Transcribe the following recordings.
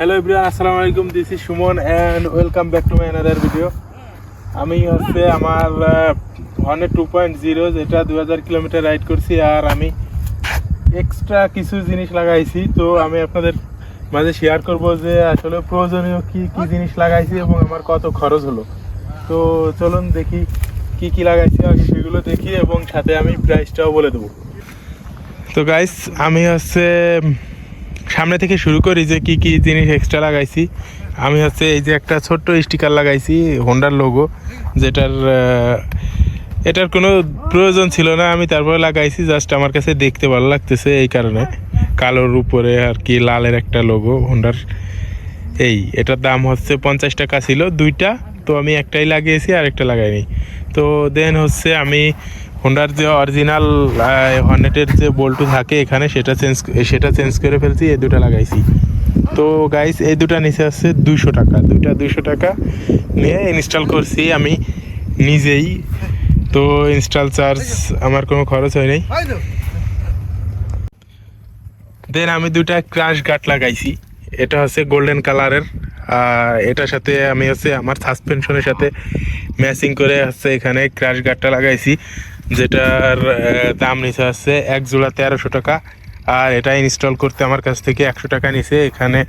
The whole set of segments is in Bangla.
হ্যালো এভরিওয়ান আসসালামু আলাইকুম this is Suman and welcome back to my another video আমি হচ্ছে আমার হর্নের টু পয়েন্ট জিরো যেটা দু হাজার কিলোমিটার রাইড করছি আর আমি এক্সট্রা কিছু জিনিস লাগাইছি। তো আমি আপনাদের মাঝে শেয়ার করব যে আসলে প্রয়োজনীয় কি কি জিনিস লাগাইছি এবং আমার কত খরচ হলো। তো চলুন দেখি কি কি লাগাইছি আগে সেগুলো দেখি এবং সাথে আমি প্রাইসটাও বলে দেবো। তো গাইস আমি হচ্ছে সামনে থেকে শুরু করি যে কি কি জিনিস এক্সট্রা লাগাইছি। আমি হচ্ছে এই যে একটা ছোট্ট স্টিকার লাগাইছি হোন্ডার লোগো যেটার এটার কোনো প্রয়োজন ছিল না। আমি তারপরে লাগাইছি জাস্ট আমার কাছে দেখতে ভালো লাগতেছে এই কারণে। কালোর উপরে আর কি লালের একটা লোগো হোন্ডার এই, এটার দাম হচ্ছে পঞ্চাশ টাকা ছিল দুইটা। তো আমি একটাই লাগিয়েছি আর একটা লাগাইনি। তো দেন হচ্ছে আমি হোন্ডার যে অরিজিনাল হর্নেটের যে বল্টু থাকে এখানে সেটা চেঞ্জ সেটা চেঞ্জ করে ফেলছি এই দুটো লাগাইছি। তো গাইস এই দুটা নিচে আসছে দুশো টাকা। দুইটা দুশো টাকা নিয়ে ইনস্টল করছি আমি নিজেই। তো ইনস্টল চার্জ আমার কোনো খরচ হয় নাই। দেন আমি দুটা ক্রাশ গাট লাগাইছি। এটা হচ্ছে গোল্ডেন কালারের এটার সাথে আমি হচ্ছে আমার সাসপেনশনের সাথে ম্যাচিং করে হচ্ছে এখানে ক্রাশ গাটটা লাগাইছি। যেটার দাম নিচে হচ্ছে এক জোড়া তেরোশো টাকা। আর এটা ইনস্টল করতে আমার কাছ থেকে একশো টাকা নিছে। এখানে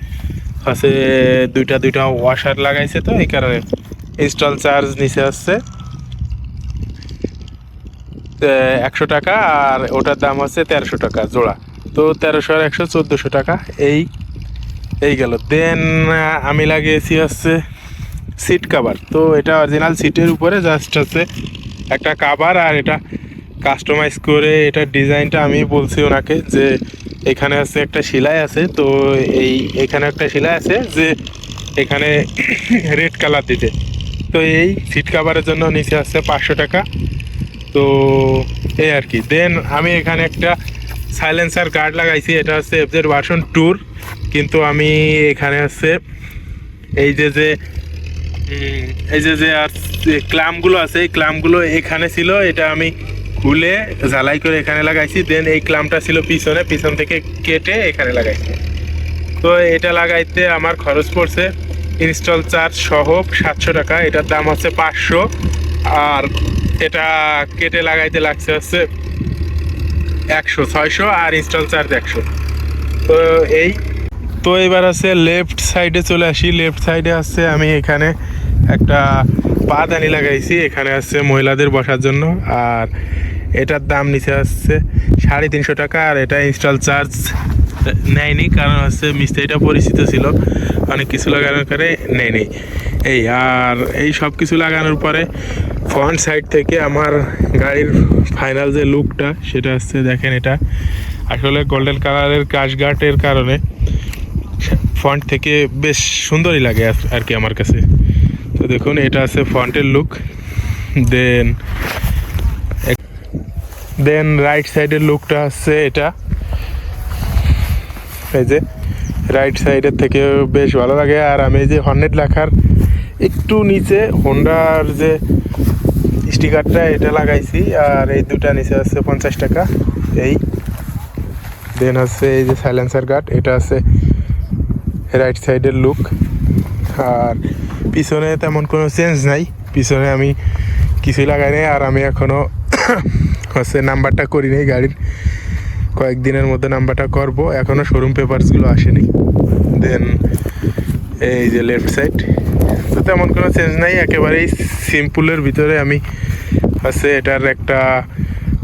হচ্ছে দুইটা দুইটা ওয়াশার লাগাইছে তো, এই কারণে ইনস্টল চার্জ নিচে আসছে একশো টাকা আর ওটার দাম হচ্ছে তেরোশো টাকা জোড়া। তো তেরোশো আর একশো চোদ্দোশো টাকা, এই এই গেল। দেন আমি লাগিয়েছি হচ্ছে সিট কাভার তো এটা অরিজিনাল সিটের উপরে জাস্ট হচ্ছে একটা কাভার আর এটা কাস্টমাইজ করে এটার ডিজাইনটা আমি বলছি ওনাকে যে এখানে হচ্ছে একটা সেলাই আছে, তো এই এখানে একটা সেলাই আছে যে এখানে রেড কালার দিতে। তো এই সিট কাভারের জন্য নিচে আসছে পাঁচশো টাকা। তো এই আর কি। দেন আমি এখানে একটা সাইলেন্সার গার্ড লাগাইছি, এটা হচ্ছে এফজেড ভার্সন ট্যুর কিন্তু আমি এখানে হচ্ছে এই যে যে এই যে যে ক্লামগুলো আছে, এই ক্লামগুলো এখানে ছিল, এটা আমি খুলে ঝালাই করে এখানে লাগাইছি, দেন এই ক্লামটা ছিল পিছনে, পিছন থেকে কেটে এখানে লাগাইছি। তো এটা লাগাইতে আমার খরচ পড়ছে ইনস্টল চার্জ সহ সাতশো টাকা, এটার দাম হচ্ছে পাঁচশো, আর এটা কেটে লাগাইতে লাগছে হচ্ছে একশো, ছয়শো, আর ইনস্টল চার্জ একশো। তো এই তো এবার আছে লেফট সাইডে চলে আসি। লেফট সাইডে আছে আমি এখানে একটা পাদানি লাগাইছি। এখানে আছে মহিলাদের বসার জন্য। আর এটার দাম নিচে আসছে সাড়ে তিনশো টাকা আর এটা ইনস্টল চার্জ নেয়নি, কারণ হচ্ছে মিস্ত্রিটা পরিচিত ছিল। অনেক কিছু লাগানোর করে নেয়নি। এই আর এই সব কিছু লাগানোর পরে ফ্রন্ট সাইড থেকে আমার গাড়ির ফাইনাল যে লুকটা সেটা হচ্ছে দেখেন এটা। আসলে গোল্ডেন কালারের কাশগাটের কারণে ফ্রন্ট থেকে বেশ সুন্দরই লাগে আর- কি আমার কাছে। তো দেখুন, এটা আছে ফ্রন্টের লুক দেন দেন রাইট সাইডের লুকটা হচ্ছে এটা। এই যে রাইট সাইডের থেকে বেশ ভালো লাগে। আর আমি যে হর্নেট লেখার একটু নিচে হোন্ডার যে স্টিকারটা, এটা লাগাইছি। আর এই দুটা নিচে আছে পঞ্চাশ টাকা। এই দেন হচ্ছে এই যে সাইলেন্সার গার্ড এটা আছে রাইট সাইডের লুক আর পিছনে তেমন কোনো চেঞ্জ নাই। পিছনে আমি কিছুই লাগাই নাই আর আমি এখনও হচ্ছে নাম্বারটা করি নাই গাড়ির। কয়েকদিনের মধ্যে নাম্বারটা করব। এখনও শোরুম পেপারসগুলো আসেনি। দেন এই যে লেফট সাইড তো তেমন কোনো চেঞ্জ নাই। একেবারেই সিম্পলের ভিতরে আমি হচ্ছে এটার একটা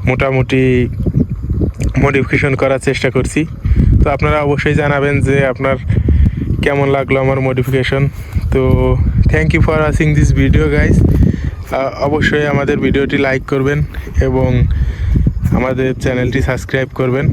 মোটামুটি মডিফিকেশন করার চেষ্টা করছি। তো আপনারা অবশ্যই জানাবেন যে আপনার কেমন লাগল আমার মডিফিকেশন তো thank you for watching this video guys অবশ্যই আমাদের ভিডিওটি লাইক করবেন এবং আমাদের চ্যানেলটি সাবস্ক্রাইব করবেন।